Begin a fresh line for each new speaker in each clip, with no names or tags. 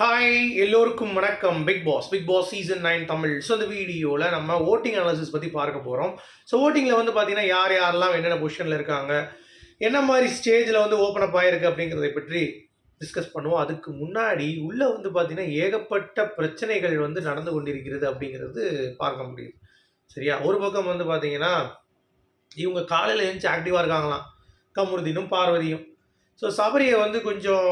Hi எல்லோருக்கும் வணக்கம். Big boss big boss season nine Tamil. So இந்த வீடியோவில் நம்ம ஓட்டிங் அனாலிசிஸ் பற்றி பார்க்க போகிறோம் ஸோ ஓட்டிங்கில் வந்து பார்த்திங்கன்னா யார் யாரெல்லாம் என்னென்ன பொசிஷனில் இருக்காங்க என்ன மாதிரி ஸ்டேஜில் வந்து ஓப்பன் அப் ஆயிருக்கு அப்படிங்கிறதை பற்றி டிஸ்கஸ் பண்ணுவோம். அதுக்கு முன்னாடி உள்ளே வந்து பார்த்தீங்கன்னா ஏகப்பட்ட பிரச்சனைகள் வந்து நடந்து கொண்டிருக்கிறது அப்படிங்கிறது பார்க்க முடியுது. சரியா? ஒரு பக்கம் வந்து பார்த்திங்கன்னா இவங்க காலையில் எழுந்துச்சு ஆக்டிவாக இருக்காங்களாம். கமுருதீனும் பார்வதியும். ஸோ சபரியை வந்து கொஞ்சம்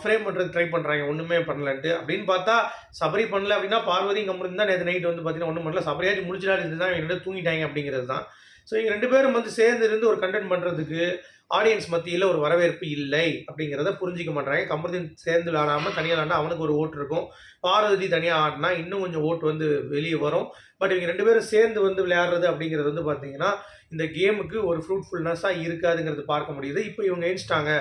ஃப்ரேம் பண்ணுறது ட்ரை பண்ணுறாங்க ஒன்றுமே பண்ணலன்ட்டு. அப்படின்னு பார்த்தா சபரி பண்ணல அப்படின்னா பார்வதி இங்கே தான் நேற்று நைட் வந்து பார்த்தீங்கன்னா ஒன்றும் பண்ணல. சபரியாச்சும் முடிச்சிடாது தான் இவங்க தூங்கிட்டாங்க அப்படிங்கிறது தான். ஸோ இவங்க ரெண்டு பேரும் வந்து சேர்ந்து இருந்து ஒரு கண்டென்ட் பண்ணுறதுக்கு ஆடியன்ஸ் மத்தியில் ஒரு வரவேற்பு இல்லை அப்படிங்கிறத புரிஞ்சிக்க மாட்டாங்க கமருதீன் சேர்ந்து விளாடாமல் தனியாக விளாண்டா அவனுக்கு ஒரு ஓட்டு இருக்கும். பார்வதி தனியாக ஆடினா இன்னும் கொஞ்சம் ஓட்டு வந்து வெளியே வரும். பட் இவங்க ரெண்டு பேரும் சேர்ந்து வந்து விளையாடுறது அப்படிங்கிறது வந்து பார்த்தீங்கன்னா இந்த கேமுக்கு ஒரு ஃப்ரூட்ஃபுல்னஸாக இருக்காதுங்கிறது பார்க்க முடியுது. இப்போ இவங்க ஏஞ்சிட்டாங்க.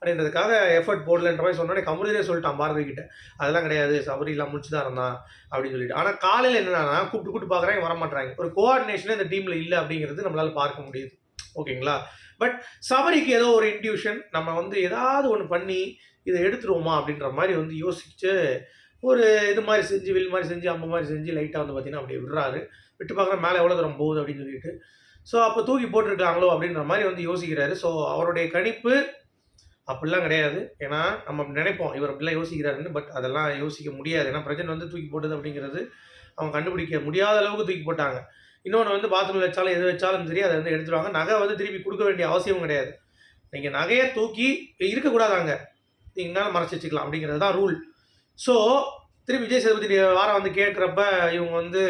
அப்படின்றதுக்காக எஃபர்ட் போடலன்ற மாதிரி சொன்னோடனே கமருதீனே சொல்லிட்டான் பாரதி கிட்ட. அதெல்லாம் கிடையாது சபரிலாம் எல்லாம் முடிச்சு தான் இருந்தான் அப்படின்னு சொல்லிட்டு. ஆனால் காலையில் என்னன்னா கூப்பிட்டு கூப்பிட்டு பார்க்குறாங்க வரமாட்டாங்க ஒரு கோஆர்டினேஷனே இந்த டீமில் இல்லை அப்படிங்கிறது நம்மளால் பார்க்க முடியுது. ஓகேங்களா? பட் சபரிக்கு ஏதோ ஒரு இன்ட்யூஷன் நம்ம வந்து ஏதாவது ஒன்று பண்ணி இதை எடுத்துருவோமா அப்படின்ற மாதிரி வந்து யோசிச்சு ஒரு இது மாதிரி செஞ்சு வில் மாதிரி செஞ்சு அம்மா மாதிரி செஞ்சு லைட்டாக வந்து பார்த்தீங்கன்னா அப்படியே விடுறாரு. விட்டு பார்க்குற மேலே எவ்வளோ தூரம் போகுது அப்படின்னு சொல்லிட்டு. ஸோ அப்போ தூக்கி போட்டிருக்காங்களோ அப்படின்ற மாதிரி வந்து யோசிக்கிறாரு. ஸோ அவருடைய கணிப்பு அப்படிலாம் கிடையாது. ஏன்னா நம்ம நினைப்போம் இவர் அப்படிலாம் யோசிக்கிறாருன்னு பட் அதெல்லாம் யோசிக்க முடியாது. ஏன்னா பிரஜன் வந்து தூக்கி போட்டது அப்படிங்கிறது அவங்க கண்டுபிடிக்க முடியாத அளவுக்கு தூக்கி போட்டாங்க. இன்னொன்று வந்து பாத்ரூமில் வச்சாலும் எது வச்சாலும் சரி அதை வந்து எடுத்துருவாங்க நகை வந்து திருப்பி கொடுக்க வேண்டிய அவசியம் கிடையாது. நீங்கள் நகையை தூக்கி இருக்கக்கூடாதாங்க. நீங்கள் மறைச்சி வச்சுக்கலாம் அப்படிங்கிறது தான் ரூல். ஸோ திருப்பி விஜய் சேதுபதி வாரம் வந்து கேட்குறப்ப இவங்க வந்து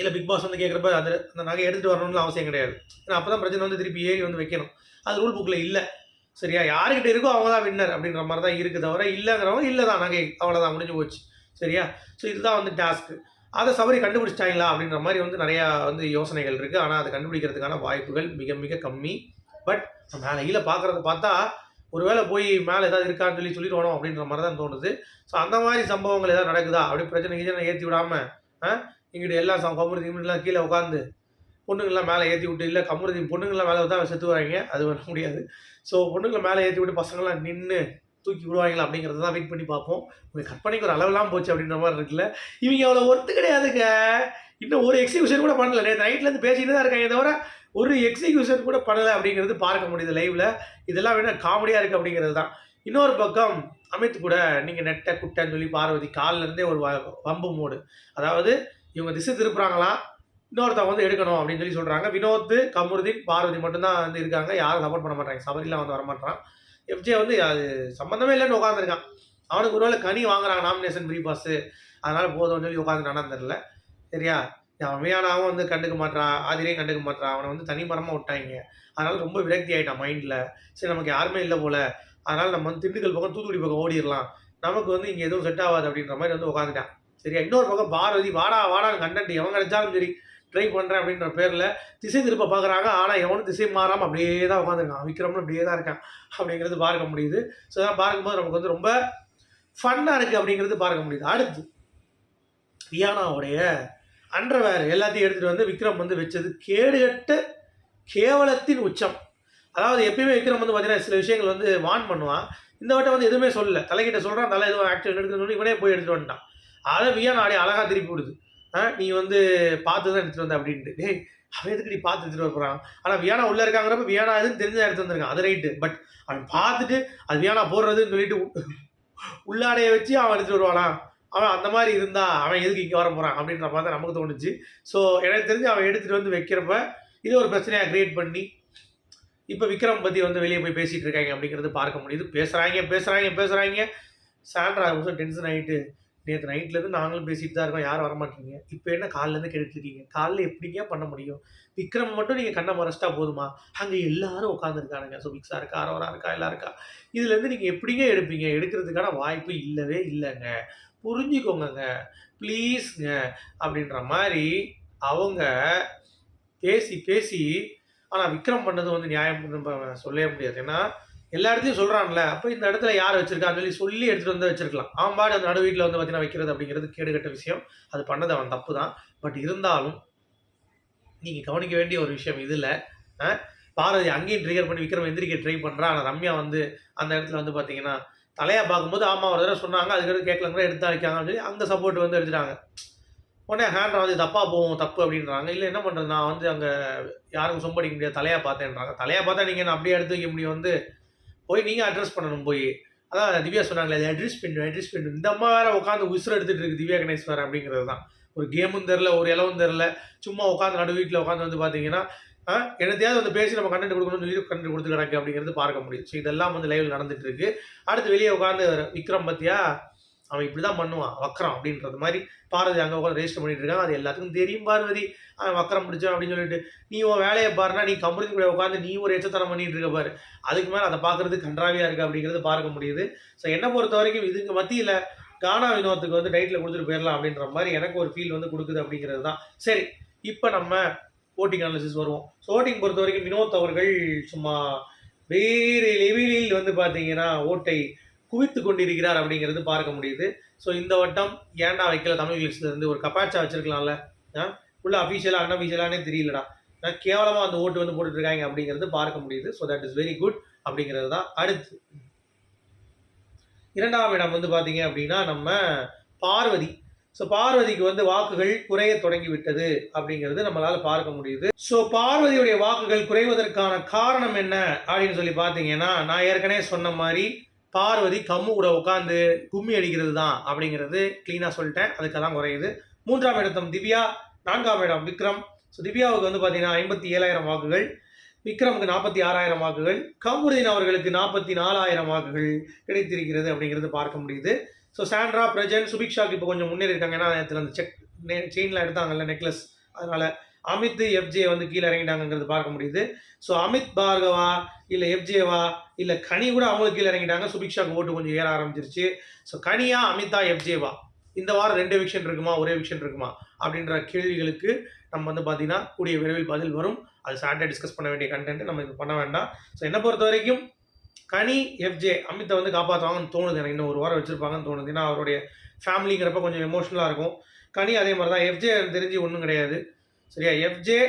இல்லை பிக் பாஸ் வந்து கேட்குறப்ப அது அந்த நகையை எடுத்துகிட்டு வரணும்னு அவசியம் கிடையாது. ஏன்னா அப்போ தான் பிரச்சனை வந்து திருப்பி ஏறி வந்து வைக்கணும். அது ரூல் புக்கில் இல்லை. சரியா? யாருக்கிட்ட இருக்கோ அவங்க தான் வின்னர் அப்படின்ற மாதிரி தான் இருக்குது தவிர இல்லைங்கிறவங்க இல்லை தான் நகை அவ்வளோதான் முடிஞ்சு போச்சு. சரியா? ஸோ இதுதான் வந்து டாஸ்க்கு அதை சபரி கண்டுபிடிச்சிட்டாங்களா அப்படின்ற மாதிரி வந்து நிறையா வந்து யோசனைகள் இருக்குது ஆனால் அதை கண்டுபிடிக்கிறதுக்கான வாய்ப்புகள் மிக மிக கம்மி. பட் மேலே கீழே பார்க்குறத பார்த்தா ஒருவேளை போய் மேலே ஏதாவது இருக்கான்னு சொல்லி சொல்லிடுவோம் அப்படின்ற மாதிரி தான் தோணுது. ஸோ அந்த மாதிரி சம்பவங்கள் ஏதாவது நடக்குதா? அப்படி பிரச்சனை கீழே ஏற்றி விடாமல் ஆ? இங்கிட்ட எல்லாம் கம்பெனி இங்கிட்டலாம் கீழே உட்காந்து பொண்ணுங்களாம் மேலே ஏற்றி விட்டு இல்லை கமுருதி பொண்ணுங்களாம் மேலே தான் செத்து வராங்க அது பண்ண முடியாது. ஸோ பொண்ணுங்களை மேலே ஏற்றி விட்டு பசங்களாம் நின்று தூக்கி விடுவாங்களா அப்படிங்கிறத தான் வெயிட் பண்ணி பார்ப்போம். உங்கள் கற்பனைக்கு ஒரு அளவெல்லாம் போச்சு அப்படின்ற மாதிரி இருக்குல்ல. இவங்க அவ்வளோ ஒர்த்து கிடையாதுங்க. இன்னும் ஒரு எக்ஸிபியூஷன் கூட பண்ணல. நேற்று நைட்லேருந்து பேசிட்டு தான் இருக்காங்க. தவிர ஒரு எக்ஸிகியூஷன் கூட பண்ணலை அப்படிங்கிறது பார்க்க முடியுது லைவில் இதெல்லாம் வேணா காமெடியாக இருக்குது அப்படிங்கிறது தான். இன்னொரு பக்கம் அமித் கூட நீங்கள் நெட்டை குட்டைன்னு சொல்லி பார்வதி கால்ல இருந்தே ஒரு வ- வம்பு மூடு அதாவது இவங்க திசை திருப்புறாங்களா? இன்னொருத்தவங்க வந்து எடுக்கணும் அப்படின்னு சொல்லி சொல்கிறாங்க வினோத் கமருதீன் பார்வதி மட்டும்தான் வந்து இருக்காங்க. யாரும் சப்போர்ட் பண்ண மாட்டாங்க சபரிலாம் வந்து வரமாட்டான் எஃப்ஜே வந்து அது சம்மந்தமே இல்லைன்னு உட்காந்துருக்கான் அவனுக்கு ஒருவேளை கனி வாங்குறாங்க நாமினேஷன் ஃப்ரீ பாஸ் அதனால் போதும்னு சொல்லி உட்காந்து தெரில சரியா? அவன் வந்து கண்டுக்க மாட்டான் ஆதிரையும் கண்டுக்க மாட்டான் அவனை வந்து தனி மரமாக விட்டாங்க. அதனால ரொம்ப விரக்தி ஆகிட்டான் மைண்டில் சரி நமக்கு யாருமே இல்லை போல. அதனால் நம்ம வந்து திண்டுக்கல் பக்கம் தூத்துக்குடி பக்கம் ஓடிடலாம். நமக்கு வந்து இங்கே எதுவும் செட் ஆகாது அப்படின்ற மாதிரி வந்து உட்காந்துட்டான் சரியா? இன்னொரு பக்கம் பாரதி வாடா வாடா கண்டென்ட் எவன் கிடைச்சாலும் சரி. ட்ரை பண்ணுறேன் அப்படின்ற பேரில் திசை திருப்ப பார்க்குறாங்க ஆனால் எவனும் திசை மாறாமல் அப்படியே தான் உட்காந்துருக்கான் விக்ரம்னு அப்படியே தான் இருக்கான். அப்படிங்கிறது பார்க்க முடியுது. ஸோ தான் பார்க்கும்போது நமக்கு வந்து ரொம்ப ஃபன்னாக இருக்குது அப்படிங்கிறது பார்க்க முடியுது. அடுத்து ரியானாவுடைய அண்டர்வேர் எல்லாத்தையும் எடுத்துகிட்டு வந்து விக்ரம் வந்து வச்சது கேடுகட்ட கேவலத்தின் உச்சம். அதாவது எப்பயுமே விக்ரம் வந்து பார்த்தீங்கன்னா சில விஷயங்கள் வந்து வான் பண்ணுவான். இந்த வட்டம் வந்து எதுவுமே சொல்லல. தலைக்கிட்ட சொல்கிறான் தலை எதுவும் ஆக்டிவ் எடுக்கணும்னு சொல்லி இவனே போய் எடுத்துகிட்டு வந்துட்டான். அதை வியா நாடி அழகாக திருப்பி விடுது. நீ வந்து பார்த்து தான் எடுத்துகிட்டு வந்த அப்படின்ட்டு. டேய் அவன் எதுக்கு நீ பார்த்து எடுத்துகிட்டு வர போகிறான் ஆனால் வியானா உள்ளே இருக்காங்கிறப்ப வியானா எதுன்னு தெரிஞ்சு எடுத்து வந்திருக்கான். அது ரைட்டு பட் அவன் பார்த்துட்டு அது வியானா போடுறதுன்னு சொல்லிட்டு உ- உள்ளாடைய வச்சு அவன் எடுத்துகிட்டு வருவானா? அவன் அந்த மாதிரி இருந்தா அவன் எதுக்கு இங்கே வர போகிறான் அப்படின்ற மாதிரி தான் நமக்கு தோணுச்சு. ஸோ எனக்கு தெரிஞ்சு அவன் எடுத்துகிட்டு வந்து வைக்கிறப்ப இது ஒரு பிரச்சனையாக கிரியேட் பண்ணி இப்போ விக்ரம் பற்றி வந்து வெளியே போய் பேசிகிட்டு இருக்காங்க அப்படிங்கிறது பார்க்க முடியுது. பேசுகிறாங்க பேசுகிறாங்க பேசுகிறாங்க சாண்ட்ரா கொஞ்சம் டென்ஷன் ஆகிட்டு நேற்று நைட்லேருந்து நாங்களும் பேசிட்டு தான் இருக்கோம். யாரும் வரமாட்டீங்க. இப்போ என்ன காலிலேருந்து கேட்டுட்ருக்கீங்க காலைல எப்படிங்க பண்ண முடியும்? விக்ரம் மட்டும் நீங்கள் கண்ணை மறைச்சிட்டா போதுமா? அங்கே எல்லாரும் உட்காந்துருக்கானுங்க ஸோ விக்ஸா இருக்கா? அரவரா இருக்கா? எல்லாம் இருக்கா? இதுலேருந்து நீங்கள் எப்படிங்க எடுப்பீங்க? எடுக்கிறதுக்கான வாய்ப்பு இல்லவே இல்லைங்க. புரிஞ்சுக்கோங்க ப்ளீஸ்ங்க அப்படின்ற மாதிரி அவங்க பேசி பேசி ஆனால் விக்ரம் பண்ணது வந்து நியாயம் சொல்லவே முடியாது. ஏன்னா எல்லா இடத்தையும் சொல்கிறான்ல அப்போ இந்த இடத்துல யார் வச்சிருக்கான்னு சொல்லி சொல்லி எடுத்துகிட்டு வந்து வச்சிருக்கலாம். ஆம்பாடு அந்த நடு வீட்டில் வந்து பார்த்தீங்கன்னா வைக்கிறது அப்படிங்கிறது கேடுகட்ட விஷயம். அது பண்ணது அவன் தப்பு தான் பட் இருந்தாலும் நீங்கள் கவனிக்க வேண்டிய ஒரு விஷயம் இதில் பாரதி அங்கேயும் ட்ரிகர் பண்ணி விக்ரம் எந்திரிக்க ட்ரை பண்ணுறான் ஆனால் ரம்யா வந்து அந்த இடத்துல வந்து பார்த்தீங்கன்னா தலையாக பார்க்கும்போது ஆமாம் ஒரு தடவை சொன்னாங்க அதுக்கடுத்து கேட்கலங்கிற கூட எடுத்து வைக்காங்கன்னு சொல்லி அந்த சப்போர்ட் வந்து எடுத்துட்டாங்க. உடனே ஹேண்ட் வந்து தப்பாக போகும் தப்பு அப்படின்றாங்க. இல்லை என்ன பண்ணுறது நான் வந்து அங்கே யாருக்கும் சொம்படிக்க முடியாது தலையாக பார்த்தேன்றாங்க. தலையாக பார்த்தா நீங்கள் என்ன அப்படியே எடுத்து வைக்க முடியும் வந்து போய் நீங்கள் அட்ரஸ் பண்ணணும் போய். அதான் திவ்யா சொன்னாங்களே அட்ரஸ் பண்ணு அட்ரஸ் பண்ணு இந்த அம்மா வேற உட்காந்து உசுறு எடுத்துகிட்டு இருக்கு திவ்யா கணேஷ் வேறு அப்படிங்கிறது தான். ஒரு கேமும் தெரில ஒரு இலவும் தெரில சும்மா உட்காந்து நடு வீட்டில் உட்காந்து வந்து பார்த்தீங்கன்னா என்னத்தையாவது வந்து பேசி நம்ம கண்டென்ட் கொடுக்கணும்னு சொல்லி கண்டென்ட் கொடுத்து கிடக்கு அப்படிங்கிறது பார்க்க முடியும். ஸோ இதெல்லாம் வந்து லைவில் நடந்துட்டு இருக்கு. அடுத்து வெளியே உட்காந்து விக்ரம் பத்தியா? அவன் இப்படி தான் பண்ணுவான் வக்கரம் அப்படின்றது மாதிரி பார்வதி அங்கே உட்காந்து ரெஜிஸ்டர் பண்ணிட்டு இருக்கான் அது எல்லாத்துக்கும் தெரியும் பார்வதி. அவன் வக்கரம் பிடிச்சான் அப்படின்னு சொல்லிட்டு நீ உன் வேலையை பாருனா நீ கம்பெனி கூட உட்காந்து நீ ஒரு எச்சத்தனம் பண்ணிட்டு இருக்க பாரு. அதுக்கு மேலே அதை பார்க்கறது கன்றாவியா இருக்கு அப்படிங்கிறது பார்க்க முடியுது. ஸோ என்னை பொறுத்த வரைக்கும் இதுக்கு மத்தியில் கானா வினோத்துக்கு வந்து டைட்டில் கொடுத்துட்டு போயிடலாம் அப்படின்ற மாதிரி எனக்கு ஒரு ஃபீல் வந்து கொடுக்குது அப்படிங்கிறது தான். சரி இப்போ நம்ம ஓட்டிங் அனாலிசிஸ் வருவோம். ஸோ ஓட்டிங் பொறுத்த வரைக்கும் வினோத் அவர்கள் சும்மா வேறு லெவலில் வந்து பார்த்தீங்கன்னா ஓட்டை குவித்து கொண்டிருக்கிறார் அப்படிங்கிறது பார்க்க முடியுது. ஸோ இந்த வட்டம் ஏன்டா வைக்கல? தமிழ் கிளிக்ஸ்ல இருந்து ஒரு கப்பாச்சா வச்சிருக்கலாம்ல. உள்ள அஃபீஷியலாக அன்அஃபீஷியலானே தெரியலடா. நான் கேவலமாக அந்த ஓட்டு வந்து போட்டுட்டு இருக்காங்க அப்படிங்கிறது பார்க்க முடியுது. So that is very good அப்படிங்கிறது தான் அடுத்து. இரண்டாம் இடம் வந்து பார்த்தீங்க அப்படின்னா நம்ம பார்வதி. ஸோ பார்வதிக்கு வந்து வாக்குகள் குறைய தொடங்கி விட்டது அப்படிங்கிறது நம்மளால பார்க்க முடியுது. ஸோ பார்வதியுடைய வாக்குகள் குறைவதற்கான காரணம் என்ன அப்படின்னு சொல்லி பார்த்தீங்கன்னா நான் ஏற்கனவே சொன்ன மாதிரி பார்வதி கம்மு கூட உட்காந்து கும்மி அடிக்கிறது தான் அப்படிங்கிறது க்ளீனாக சொல்லிட்டேன். அதுக்கு தான் குறையுது. மூன்றாம் இடத்தம் திவ்யா நான்காம் இடம் விக்ரம். ஸோ திவ்யாவுக்கு வந்து பார்த்தீங்கன்னா ஐம்பத்தி ஏழாயிரம் வாக்குகள் விக்ரமுக்கு நாற்பத்தி ஆறாயிரம் வாக்குகள் கமுருதீன் அவர்களுக்கு நாற்பத்தி நாலாயிரம் வாக்குகள் கிடைத்திருக்கிறது அப்படிங்கிறது பார்க்க முடியுது. ஸோ சாண்ட்ரா பிரஜன் சுபிக்ஷாக்கு இப்போ கொஞ்சம் முன்னேறி இருக்காங்க. ஏன்னா நேரத்தில் அந்த செக் செயின்லாம் எடுத்தாங்கல்ல நெக்லஸ் அதனால் அமித் எஃப்ஜே வந்து கீழே இறங்கிட்டாங்கிறது பார்க்க முடியுது. ஸோ அமித் பார்கவா இல்லை எஃப்ஜேவா இல்லை கனி கூட அவங்களுக்கு கீழே இறங்கிட்டாங்க. சுபிக்ஷாக்கு ஓட்டு கொஞ்சம் ஏற ஆரம்பிச்சிருச்சு. ஸோ கனியா அமிதா எஃப்ஜேவா இந்த வாரம் ரெண்டு விஷன் இருக்குமா? ஒரே விஷன் இருக்குமா? அப்படின்ற கேள்விகளுக்கு நம்ம வந்து பார்த்தீங்கன்னா கூடிய விரைவில் பதில் வரும். அது சாட்டர்டே டிஸ்கஸ் பண்ண வேண்டிய கண்டென்ட் நம்ம இது பண்ண வேண்டாம். ஸோ என்னை பொறுத்த வரைக்கும் கனி எஃப்ஜே அமித்தை வந்து காப்பாற்றுவாங்கன்னு தோணுது. எனக்கு இன்னும் ஒரு வாரம் வச்சிருப்பாங்கன்னு தோணுது. ஏன்னா அவருடைய ஃபேமிலிங்கிறப்ப கொஞ்சம் எமோஷனலாக இருக்கும். கனி அதே மாதிரி தான் எஃப்ஜே தெரிஞ்சு ஒன்றும் கிடையாது. சரியா? எஃப்ஜே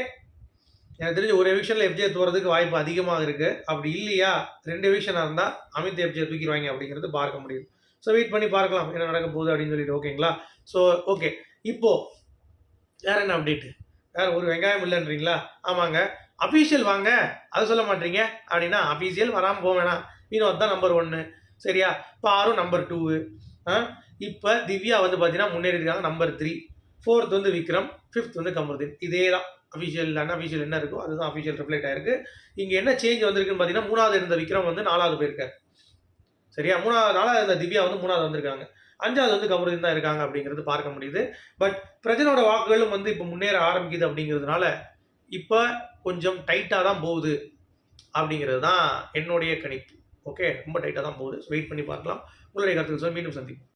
எனக்கு தெரிஞ்சு ஒரு எவிஷனில் எஃப்ஜே தோறதுக்கு வாய்ப்பு அதிகமாக இருக்குது அப்படி இல்லையா? ரெண்டு எவிஷனாக இருந்தால் அமித் எஃப்ஜே தூக்கிடுவாங்க அப்படிங்கிறது பார்க்க முடியுது. ஸோ வெயிட் பண்ணி பார்க்கலாம். என்ன நடக்க போகுது அப்படின்னு சொல்லிட்டு ஓகேங்களா ஸோ ஓகே இப்போது வேற என்ன அப்டேட்டு வேறு ஒரு வெங்காயம் இல்லைன்றீங்களா? ஆமாங்க. அஃபீஷியல் வாங்க. அதை சொல்ல மாட்டீங்க. அப்படின்னா அஃபீஷியல் வராமல் போக வேணாம். வினோத் தான் நம்பர் ஒன்று சரியா? பாரு நம்பர் டூவு இப்போ திவ்யா வந்து பார்த்தீங்கன்னா முன்னேறி இருக்காங்க நம்பர் த்ரீ ஃபோர்த் வந்து விக்ரம் ஃபிஃப்த் வந்து கமருதீன் இதே தான் அஃபிஷியல் அன்அஃபிஷியல் என்ன இருக்கோ அதுதான் அஃபிஷியல் ரிஃப்ளெக்ட் ஆயிருக்கு. இங்கே என்ன சேஞ்ச் வந்திருக்குன்னு பார்த்தீங்கன்னா மூணாவது இருந்த விக்ரம் வந்து நாலாவது போயிருக்காரு. சரியா? மூணாவது நாலாவது இருந்த திவ்யா வந்து மூணாவது வந்திருக்காங்க. அஞ்சாவது வந்து கமருதீன் தான் இருக்காங்க அப்படிங்கிறது பார்க்க முடியுது. பட் பிரஜனோட வாக்குகளும் வந்து இப்போ முன்னேற ஆரம்பிக்குது அப்படிங்கிறதுனால இப்போ கொஞ்சம் டைட்டாக தான் போகுது அப்படிங்கிறது தான் என்னுடைய கணிப்பு. ஓகே ரொம்ப டைட்டாக தான் போகுது. வெயிட் பண்ணி பார்க்கலாம். உங்களுடைய கருத்துக்கள் சொல்லி மீண்டும் சந்திப்போம்.